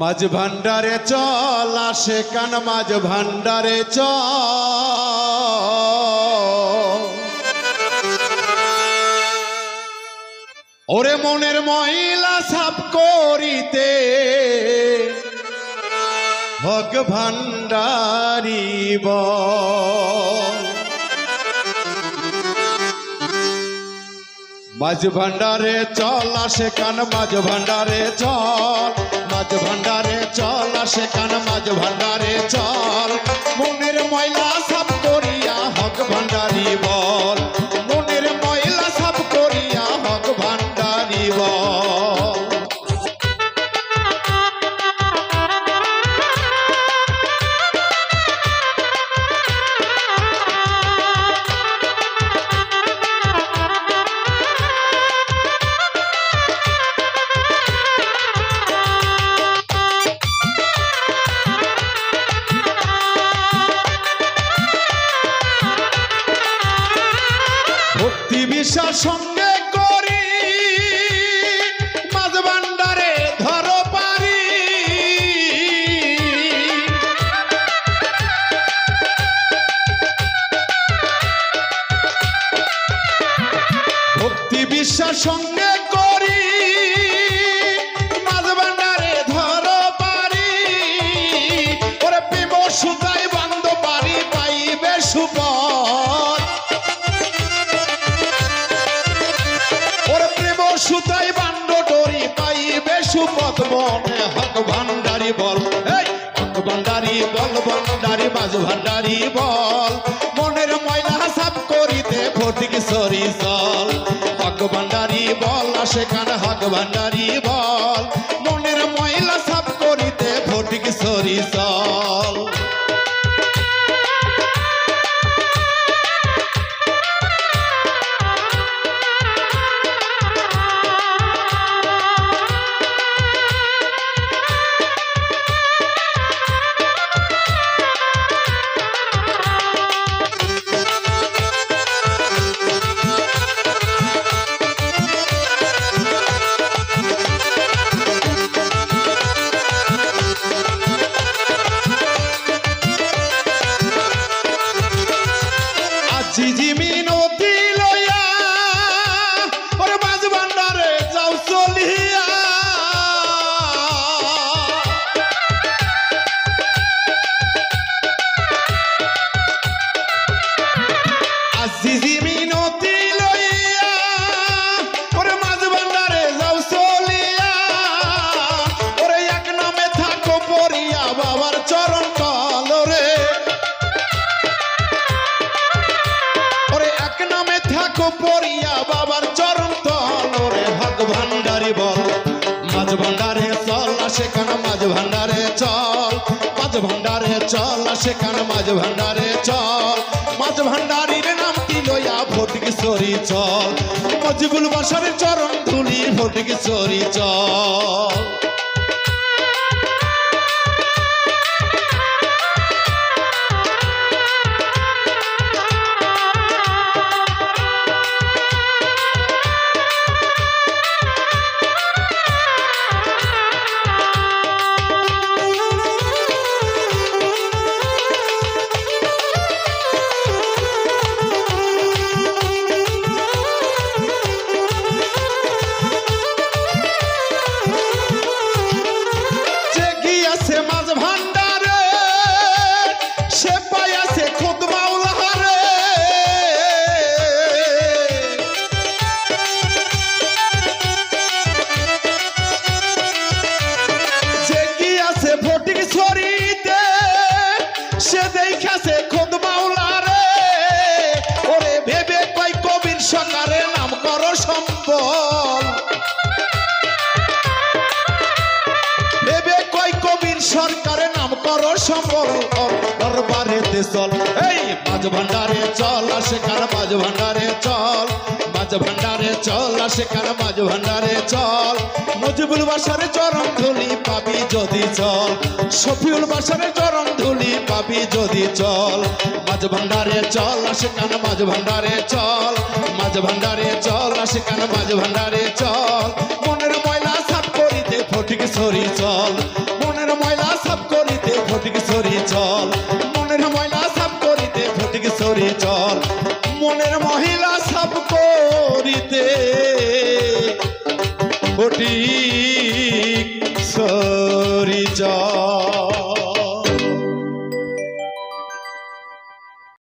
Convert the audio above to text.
মাঝ ভান্ডারে চল, আসে কান মাঝ ভান্ডারে চল। ওরে মনের মহিলা সাপ করিতে, ভগ ভান্ডারি বল। মাঝ ভান্ডারে চল আসে কান মাঝ ভান্ডারে চল। মাঝ ভান্ডারে চল আসে কান মাঝ ভান্ডারে চল। মনের ময়লা সাপ করিয়া হক ভান্ডারি বল। ভক্তি বিশ্বাস সঙ্গে করি। মাঝ ধরো পারি। ভক্তি বিশ্বাস সঙ্গে সুতাই বান্ড ডরি পাইবে সুপথ মনে। হক ভান্ডারি বল। এই, হক ভান্ডারি বল ভান্ডারি বাজু ভান্ডারি বল। মনের ময়লা হাসাব করিতে ফটিক সরি চল হক ভান্ডারি বল সেখানে হক ভান্ডারি বল। বাবার চরণ তলরে হক ভান্ডারি বল। মাঝ ভান্ডারে চল সেখানে, মাঝ ভান্ডারে চল। মাঝ ভান্ডারে চল সেখানে, মাঝ ভান্ডারে চল। মাঝ ভান্ডারির নাম কি লইয়া ফটিক সরি চল। মজিবুল বাসারের চরণ ধুলি ফটিক সরি চল। কয় কবির সরকারের নাম করো সম্বল দরবারেতে চল। এই মাঝ ভান্ডারে চল সেখানে মাঝ ভান্ডারে চল। মাঝ ভান্ডারে চল সেখানে মাঝ ভান্ডারে চল। মজিবুল বাসারে চরণ ধুলি পাবি যদি চল। শফিউল বাসারে চরণ ধুলি পাবি যদি চল। মাঝ ভান্ডারে চল সেখানে মাঝ ভান্ডারে চল। মাঝ ভান্ডারে চল সেখানে মাঝ ভান্ডারে চল। মনের ময়লা সাফ করিতে ফটিক সরি চল। ফটিক সরি চল